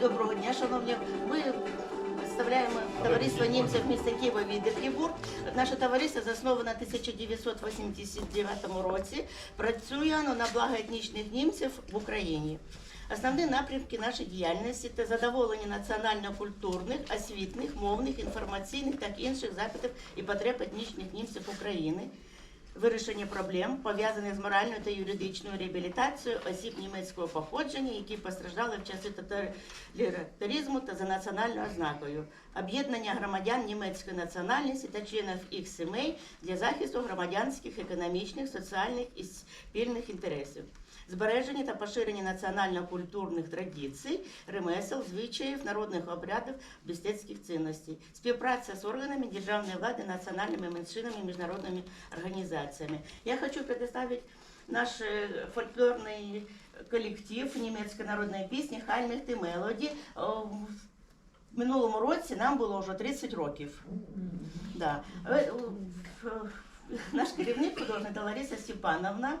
Доброго дня, шановні. Ми представляємо товариство німців міста Києва Відергебург. Наше товариство засновано в 1989 році. Працює воно на благо етнічних німців в Україні. Основні напрямки нашої діяльності це задоволення національно-культурних, освітних, мовних, інформаційних та інших запитів і потреб етнічних німців України, вирішення проблем, пов'язаних з моральною та юридичною реабілітацією осіб німецького походження, які постраждали в часи тоталітаризму та за національною ознакою, об'єднання громадян німецької національності та членів їх сімей для захисту громадянських, економічних, соціальних і спільних інтересів. Збереження та поширення національно-культурних традицій, ремесел, звичаїв, народних обрядів, мистецьких цінностей, співпраця з органами державної влади, національними меншинами, міжнародними організаціями. Я хочу представити наш е, фольклорний колектив німецької народної пісні Хальмих Мелоді. В минулому році нам було вже 30 років. Да. Е, Наш керівник художник Лариса Степановна.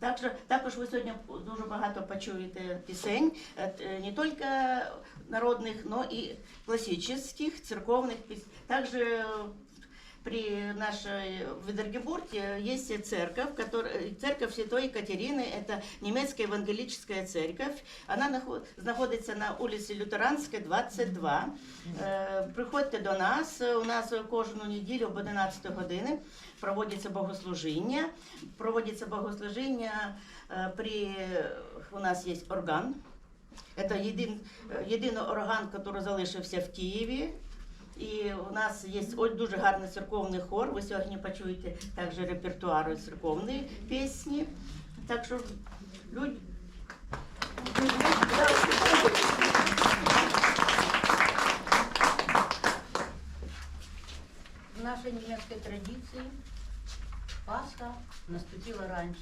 Також, також ви сьогодні дуже багато почуєте пісень, е, е, не тільки народних, но і класичних, церковних пісень. Також при нашей в Ведергебурге есть церковь, которая, церковь Святой Екатерины, это немецкая евангелическая церковь. Она нахо- знаходиться на вулиці Лютеранська, 22. Е, Приходьте до нас, у нас кожну неділю об 11 години проводиться богослужіння. Проводиться богослужіння е, при, у нас є орган. Це єдин, єдиний орган, який залишився в Києві. І у нас є ось дуже гарний церковний хор. Ви сьогодні почуєте також репертуар церковної пісні. Так що люди. В нашей немецкой традиции Пасха наступила раньше.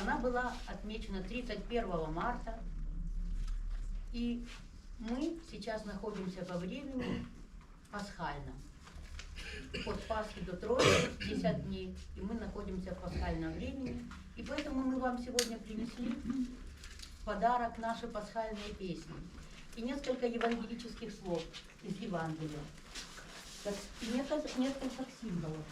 Она была отмечена 31 марта. И мы сейчас находимся во времени пасхальном. От Пасхи до Троицы 10 дней, и мы находимся в пасхальном времени. И поэтому мы вам сегодня принесли в подарок наши пасхальные песни и несколько евангелических слов из Евангелия. Так, и несколько, несколько символов.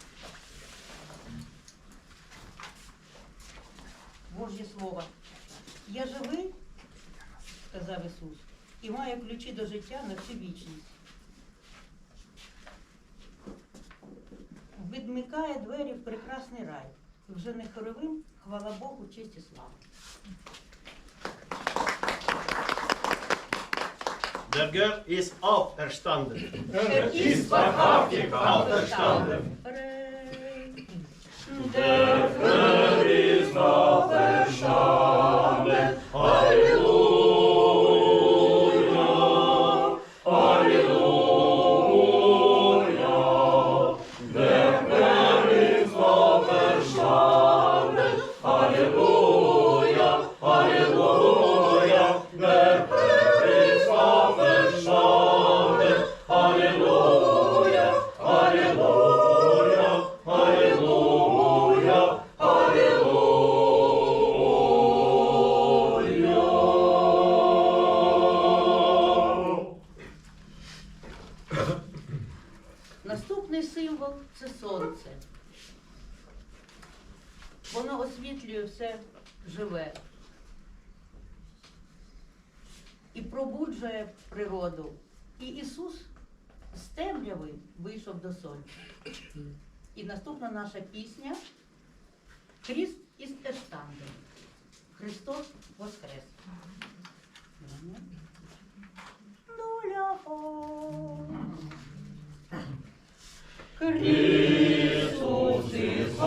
Божє Слово. Я живий, сказав Ісус, і маю ключі до життя на всю вічність. Відмикає двері в прекрасний рай. І Вже не хоровим, хвала Богу, честь і слава. Der Gott ist auferstanden. Er ist wahrhaftig auferstanden. Der Herr ist auferstanden. Все живе і пробуджує природу. І Ісус з темряви вийшов до сонця. І наступна наша пісня Христ із Ештандем. Христос Воскрес. Доля о. Christus ist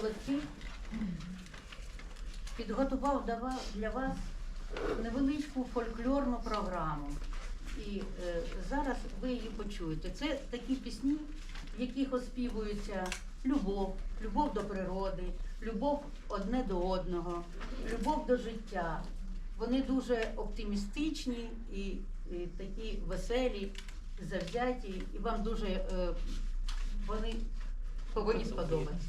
колектив підготував для для вас невеличку фольклорну програму. І е, зараз ви її почуєте. Це такі пісні, в яких оспівується любов, любов до природи, любов одне до одного, любов до життя. Вони дуже оптимістичні і, і такі веселі, завзяті, і вам дуже е, вони повинні сподобатися.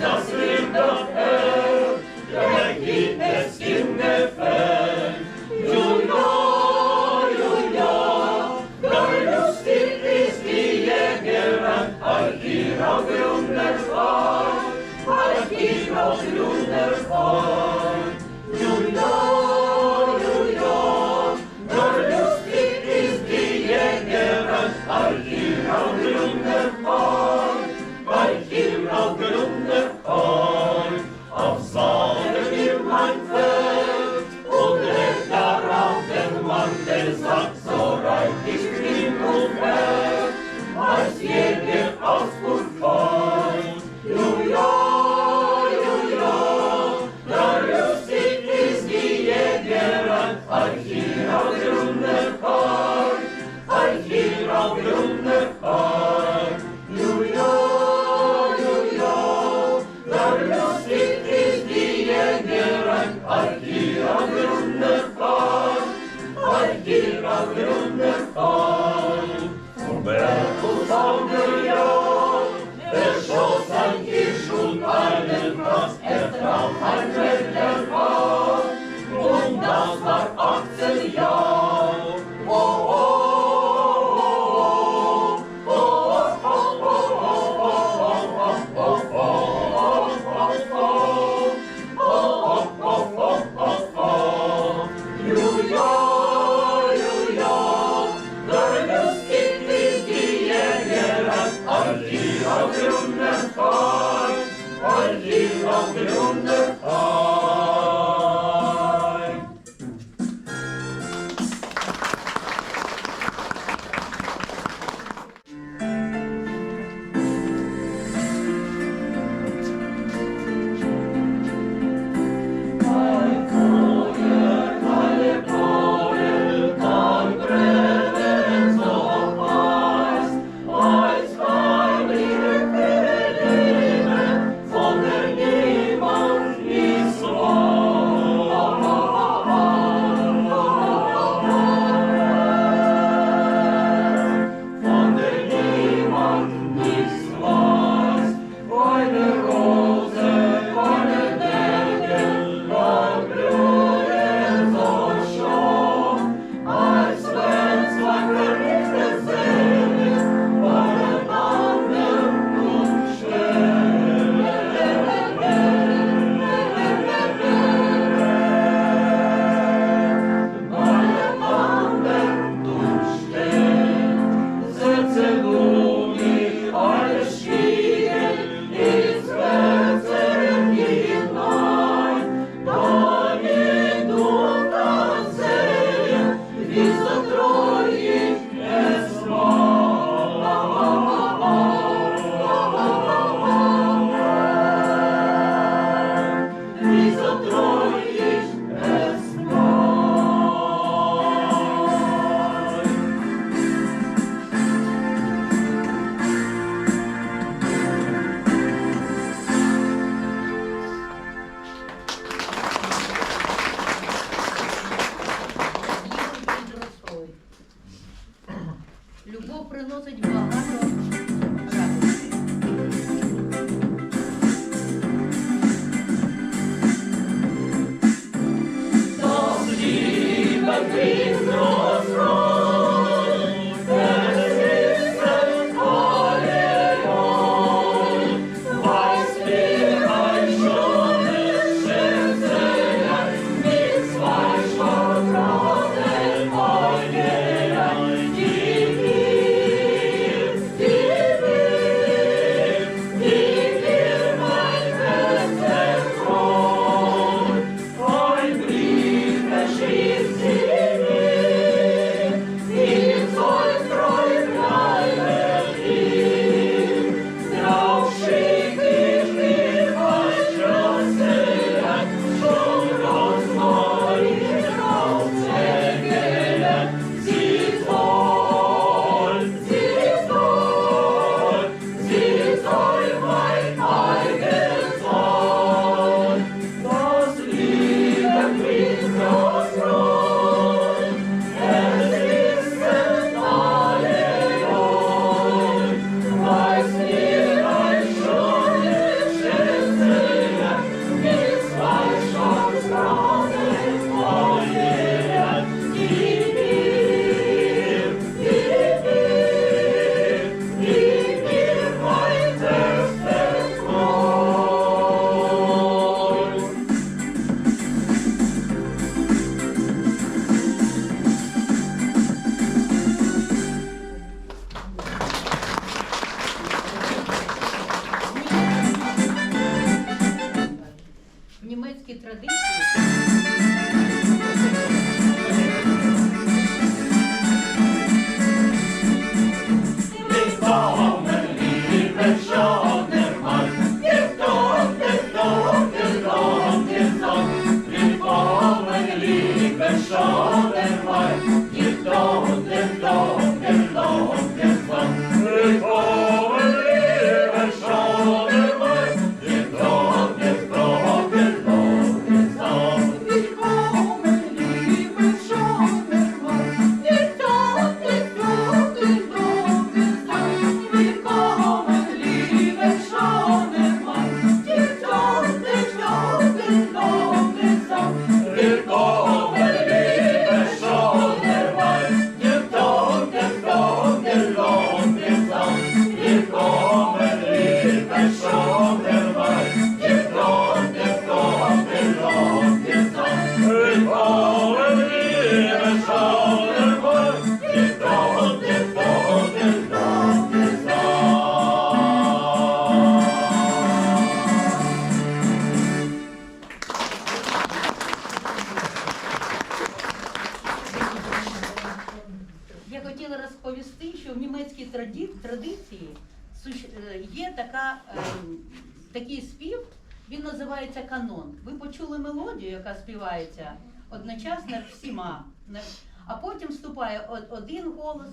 the sweet приносить багато. О- один голос,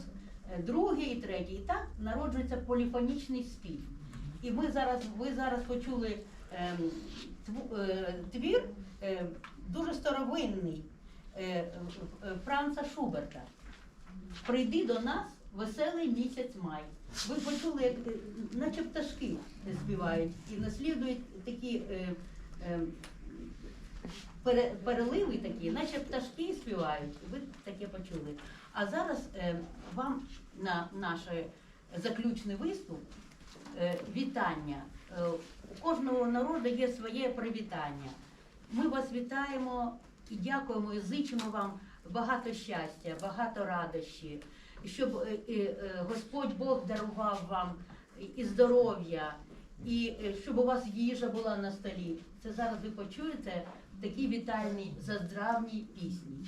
е, другий і третій. І так народжується поліфонічний спів. І ми зараз, ви зараз почули ем, е, твір е, дуже старовинний Франца Шуберта. Прийди до нас веселий місяць май. Ви почули, як наче пташки співають і наслідують такі пере- переливи такі, наче пташки співають. Ви таке почули. А зараз е, вам на наш заключний виступ е, вітання. Е, у кожного народу є своє привітання. Ми вас вітаємо і дякуємо, і зичимо вам багато щастя, багато радощі, щоб е, е, е, Господь Бог дарував вам і здоров'я, і е, щоб у вас їжа була на столі. Це зараз ви почуєте в такій вітальній заздравній пісні.